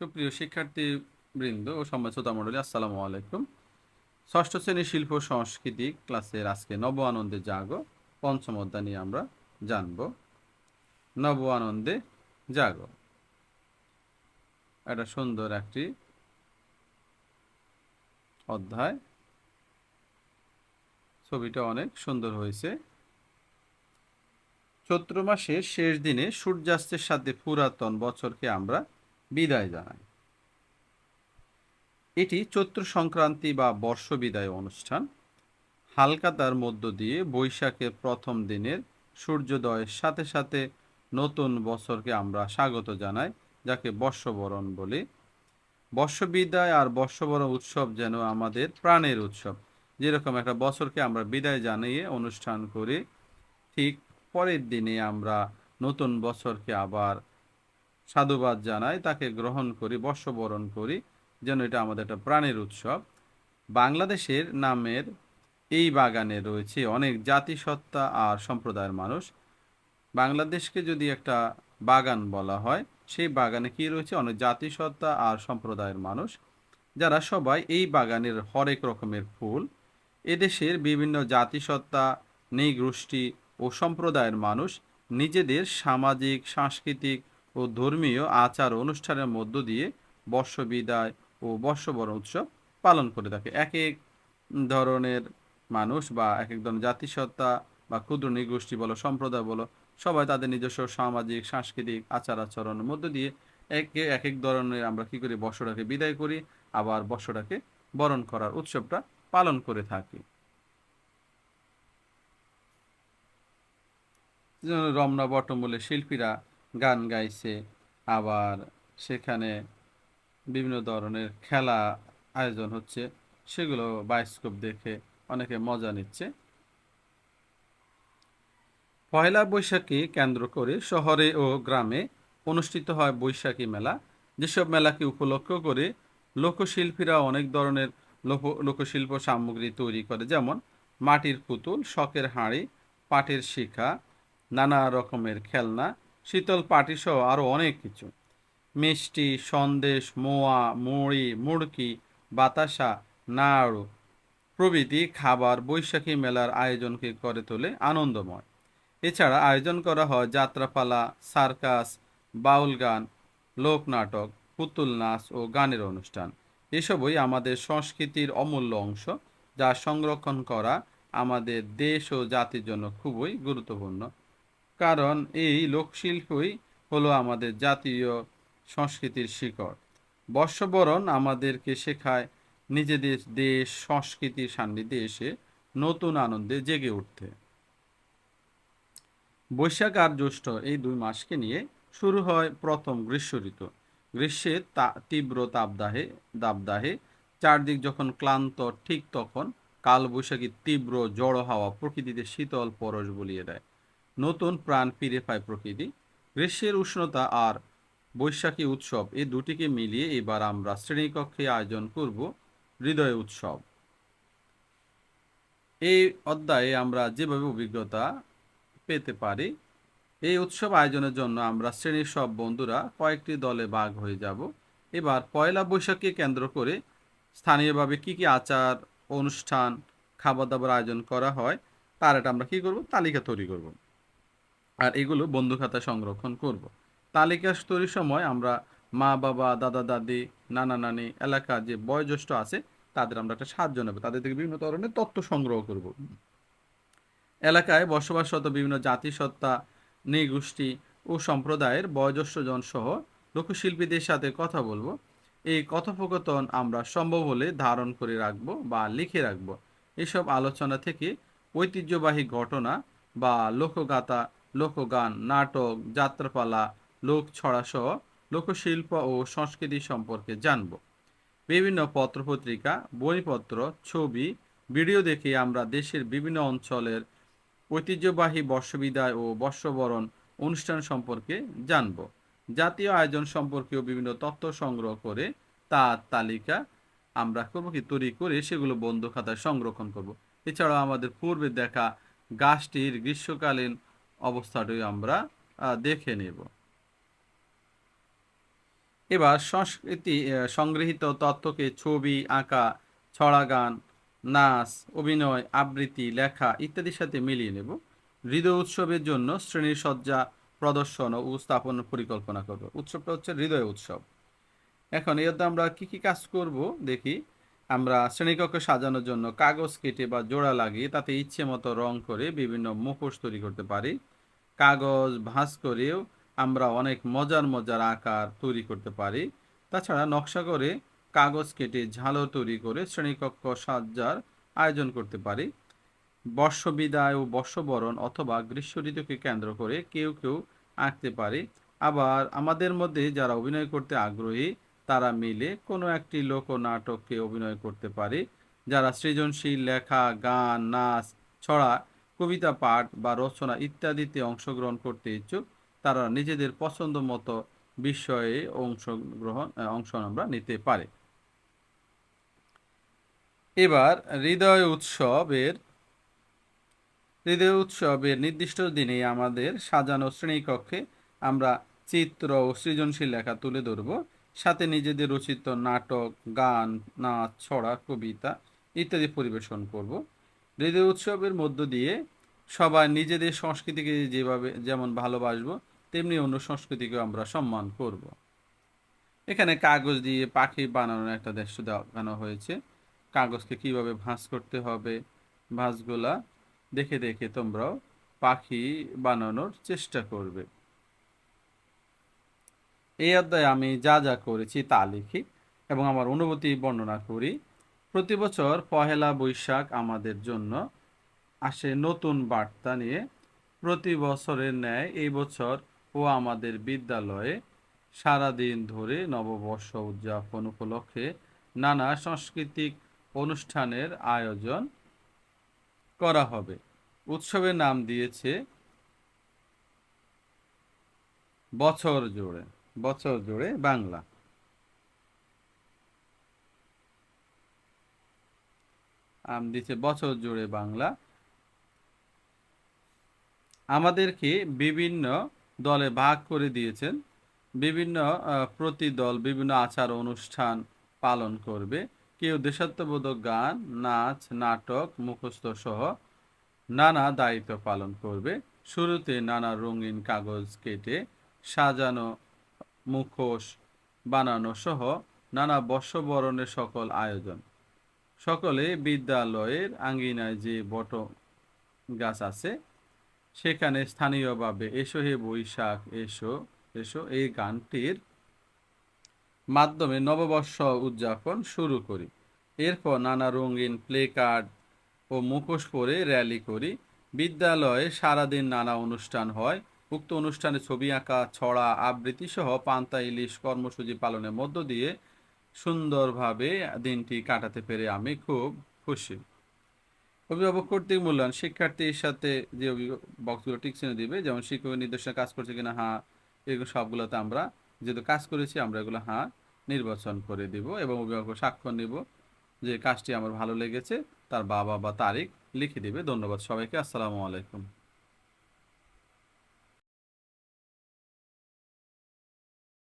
সুপ্রিয় বৃন্দ ও সম্মান শ্রোতা মণ্ডলী, আসসালামু আলাইকুম। ষষ্ঠ শ্রেণির শিল্প সংস্কৃতি ক্লাসের আজকে নব আনন্দে জাগো, পঞ্চম অধ্যায় নিয়ে আমরা জানব। নব আনন্দে জাগো। একটা সুন্দর একটি অধ্যায়। ছবিটা অনেক সুন্দর হয়েছে। চৈত্র মাসের শেষ দিনে সূর্যাস্তের সাথে পুরাতন বছরকে আমরা বিদায় জানাই। এটি চৈত্র সংক্রান্তি বা বর্ষ বিদায় অনুষ্ঠান হালকাতার মধ্য দিয়ে বৈশাখের প্রথম দিনের সূর্যোদয়ের সাথে সাথে নতুন বছরকে আমরা স্বাগত জানাই, যাকে বর্ষবরণ বলি। বর্ষবিদায় আর বর্ষবরণ উৎসব যেন আমাদের প্রাণের উৎসব। যেরকম একটা বছরকে আমরা বিদায় জানিয়ে অনুষ্ঠান করি, ঠিক পরের দিনে আমরা নতুন বছরকে আবার সাধুবাদ জানাই, তাকে গ্রহণ করি, বর্ষবরণ করি, যেন এটা আমাদের একটা প্রাণের উৎসব। বাংলাদেশের নামের এই বাগানে রয়েছে অনেক জাতিসত্তা আর সম্প্রদায়ের মানুষ। বাংলাদেশকে যদি একটা বাগান বলা হয়, সেই বাগানে কি রয়েছে? অনেক জাতিসত্তা আর সম্প্রদায়ের মানুষ, যারা সবাই এই বাগানের হরেক রকমের ফুল। এদেশের বিভিন্ন জাতিসত্তা নৃগোষ্ঠী ও সম্প্রদায়ের মানুষ নিজেদের সামাজিক, সাংস্কৃতিক ও ধর্মীয় আচার অনুষ্ঠানের মধ্য দিয়ে বর্ষবিদায় ও বর্ষবরণ উৎসব পালন করে থাকে। এক এক ধরনের মানুষ বা এক এক ধরনের জাতিসত্তা বা ক্ষুদ্র নৃগোষ্ঠী বলো, সম্প্রদায় বলো, সবাই তাদের নিজস্ব সামাজিক, সাংস্কৃতিক আচার আচরণের মধ্য দিয়ে একে, এক এক ধরনের আমরা কি করি, বর্ষটাকে বিদায় করি, আবার বর্ষটাকে বরণ করার উৎসবটা পালন করে থাকি। রমনা বটমূলে শিল্পীরা গান গাইছে, আবার সেখানে বিভিন্ন ধরনের খেলা আয়োজন হচ্ছে, সেগুলো বায়োস্কোপ দেখে অনেকে মজা নিচ্ছে। পয়লা বৈশাখী কেন্দ্র করে শহরে ও গ্রামে অনুষ্ঠিত হয় বৈশাখী মেলা। যেসব মেলাকে উপলক্ষ করে লোকশিল্পীরা অনেক ধরনের লোক, লোকশিল্প সামগ্রী তৈরি করে, যেমন মাটির পুতুল, শখের হাঁড়ি, পাটের শিখা, নানা রকমের খেলনা শীতল পাটি সহ আরও অনেক কিছু। মিষ্টি, সন্দেশ, মোয়া, মুড়ি, মুড়কি, বাতাসা, নাড়ু প্রভৃতি খাবার বৈশাখী মেলার আয়োজনকে করে তোলে আনন্দময়। এছাড়া আয়োজন করা হয় যাত্রাপালা, সার্কাস, বাউল গান, লোকনাটক, পুতুল নাচ ও গানের অনুষ্ঠান। এসবই আমাদের সংস্কৃতির অমূল্য অংশ, যা সংরক্ষণ করা আমাদের দেশ ও জাতির জন্য খুবই গুরুত্বপূর্ণ। কারণ এই লোকশিল্পই হলো আমাদের জাতীয় সংস্কৃতির শিকড়। বর্ষবরণ আমাদেরকে শেখায় নিজেদের দেশ সংস্কৃতির সান্নিধ্যে এসে নতুন আনন্দে জেগে উঠতে। বৈশাখ আর জ্যৈষ্ঠ এই দুই মাসকে নিয়ে শুরু হয় প্রথম গ্রীষ্ম ঋতু গ্রীষ্মের তা তীব্র তাপদাহে দাবদাহে চারদিক যখন ক্লান্ত, ঠিক তখন কালবৈশাখী তীব্র জড়ো হাওয়া প্রকৃতিতে শীতল পরশ বলিয়ে দেয়। নতুন প্রাণ ফিরে পায় প্রকৃতি। গ্রীষ্মের উষ্ণতা আর বৈশাখী উৎসব এই দুটিকে মিলিয়ে এবার আমরা শ্রেণীকক্ষে আয়োজন করব হৃদয় উৎসব। এই অধ্যায়ে আমরা যেভাবে অভিজ্ঞতা পেতে পারি, এই উৎসব আয়োজনের জন্য আমরা শ্রেণির সব বন্ধুরা কয়েকটি দলে ভাগ হয়ে যাব। এবার পয়লা বৈশাখকে কেন্দ্র করে স্থানীয়ভাবে কি কি আচার, অনুষ্ঠান খাবার দাবার আয়োজন করা হয়, তার এটা আমরা কি করব? তালিকা তৈরি করব। আর এগুলো বন্ধু খাতায় সংরক্ষণ করব। তালিকা তৈরির সময় আমরা মা, বাবা, দাদা, দাদি, নানা, নানি এলাকার যে বয়োজ্যেষ্ঠ আছে, তাদের আমরা একটা সাহায্য নেব। তাদের থেকে বিভিন্ন ধরনের তথ্য সংগ্রহ করব। এলাকায় বসবাসরত বিভিন্ন জাতিসত্তা, নৃগোষ্ঠী ও সম্প্রদায়ের বয়োজ্যেষ্ঠজন সহ লোকশিল্পীদের সাথে কথা বলব। এই কথোপকথন আমরা সম্ভব হলে ধারণ করে রাখব বা লিখে রাখব। এসব আলোচনা থেকে ঐতিহ্যবাহী ঘটনা বা লোকগাথা লোকগান, নাটক, যাত্রাপালা লোক ছড়া সহ লোকশিল্প ও সংস্কৃতি সম্পর্কে জানব। বিভিন্ন পত্রপত্রিকা, বইপত্র, ছবি, ভিডিও দেখে আমরা দেশের বিভিন্ন অঞ্চলের ঐতিহ্যবাহী বর্ষবিদায় ও বর্ষবরণ অনুষ্ঠান সম্পর্কে জানব। জাতীয় আয়োজন সম্পর্কেও বিভিন্ন তথ্য সংগ্রহ করে তার তালিকা আমরা করব কি, তৈরি করে সেগুলো বন্ধু খাতায় সংরক্ষণ করব। এছাড়াও আমাদের পূর্বে দেখা গাছটির গ্রীষ্মকালীন অবস্থাটাই আমরা দেখে নেব। এবার সংস্কৃতি সংগৃহীত তথ্যকে ছবি, আঁকা ছড়া গান নাচ, অভিনয়, আবৃত্তি, লেখা ইত্যাদির সাথে মিলিয়ে নেব। হৃদয় উৎসবের জন্য শ্রেণির সজ্জা, প্রদর্শন ও উপস্থাপন পরিকল্পনা করব। উৎসবটা হচ্ছে হৃদয় উৎসব। এখন এতে আমরা কি কি কাজ করব দেখি। আমরা শ্রেণীকক্ষ সাজানোর জন্য কাগজ কেটে বা জোড়া লাগিয়ে তাতে ইচ্ছে মতো রং করে বিভিন্ন মুখোশ তৈরি করতে পারি। কাগজ, ভাঁজ করেও আমরা অনেক মজার মজার আকার তৈরি করতে পারি। তাছাড়া নকশা করে কাগজ কেটে ঝালর তৈরি করে শ্রেণীকক্ষ সাজ্জার আয়োজন করতে পারি। বর্ষবিদায় ও বর্ষবরণ অথবা গ্রীষ্ম ঋতুকে কেন্দ্র করে কেউ কেউ আঁকতে পারে। আবার আমাদের মধ্যে যারা অভিনয় করতে আগ্রহী তারা মিলে কোনো একটি লোকনাটককে অভিনয় করতে পারে, যারা সৃজনশীল লেখা, গান, নাচ, ছড়া, কবিতা পাঠ বা রচনা ইত্যাদিতে অংশগ্রহণ করতে ইচ্ছুক, তারা নিজেদের পছন্দ মতো বিষয়ে অংশগ্রহণ অংশ আমরা নিতে পারে। এবার হৃদয় উৎসবের হৃদয় উৎসবের নির্দিষ্ট দিনে আমাদের সাজানো শ্রেণীকক্ষে আমরা চিত্র ও সৃজনশীল লেখা তুলে ধরব। সাথে নিজেদের রচিত নাটক, গান, নাচ, ছড়া, কবিতা ইত্যাদি পরিবেশন করব। হৃদয় উৎসবের মধ্য দিয়ে সবাই নিজেদের সংস্কৃতিকে যেভাবে যেমন ভালোবাসবো, তেমনি অন্য সংস্কৃতিকেও আমরা সম্মান করব। এখানে কাগজ দিয়ে পাখি বানানোর একটা দৃশ্য দেখানো হয়েছে। কাগজকে কীভাবে ভাঁজ করতে হবে, ভাঁজগুলা দেখে দেখে তোমরাও পাখি বানানোর চেষ্টা করবে। এই অধ্যায়ে আমি যা যা করেছি তা লিখি এবং আমার অনুভূতি বর্ণনা করি। প্রতি বছর পহেলা বৈশাখ আমাদের জন্য আসে নতুন বার্তা নিয়ে। প্রতি বছরের ন্যায় এই বছর ও আমাদের বিদ্যালয়ে সারাদিন ধরে নববর্ষ উদযাপন উপলক্ষে নানা সাংস্কৃতিক অনুষ্ঠানের আয়োজন করা হবে। উৎসবের নাম দিয়েছে বছর জুড়ে। বছর জুড়ে বাংলা। আম দিচ্ছে বছর জুড়ে বাংলা। আমাদেরকে বিভিন্ন দলে ভাগ করে দিয়েছেন। বিভিন্ন প্রতি দল বিভিন্ন আচার অনুষ্ঠান পালন করবে। কেউ দেশাত্মবোধক গান, নাচ, নাটক, মুখস্থ সহ নানা দায়িত্ব পালন করবে। শুরুতে নানা রঙিন কাগজ কেটে সাজানো মুখোশ বানানো সহ নানা বর্ষবরণের সকল আয়োজন। সকলে বিদ্যালয়ের আঙ্গিনায় যে বট গাছ আছে, সেখানে স্থানীয়ভাবে এসো হে বৈশাখ, এসো এসো এই গানটির মাধ্যমে নববর্ষ উদযাপন শুরু করি। এরপর নানা রঙিন প্লে কার্ড ও মুখোশ পরে র্যালি করি। বিদ্যালয়ে সারাদিন নানা অনুষ্ঠান হয়। উক্ত অনুষ্ঠানে ছবি আঁকা, ছড়া আবৃত্তি সহ পান্তা, ইলিশ কর্মসূচি পালনের মধ্য দিয়ে সুন্দরভাবে দিনটি কাটাতে পেরে আমি খুব খুশি। অভিভাবক কর্তৃক মূল্যায়ন, শিক্ষার্থীর সাথে যে বক্সগুলো টিক চিহ্ন দিবে, যেমন শিক্ষকের নির্দেশনা কাজ করছে কিনা হ্যাঁ এগুলো সবগুলোতে আমরা যেহেতু কাজ করেছি, আমরা এগুলো হ্যাঁ নির্বাচন করে দিব এবং অভিভাবক স্বাক্ষর নিব যে কাজটি আমার ভালো লেগেছে, তার বাবা বা তারিখ লিখে দিবে। ধন্যবাদ সবাইকে। আসসালামু আলাইকুম।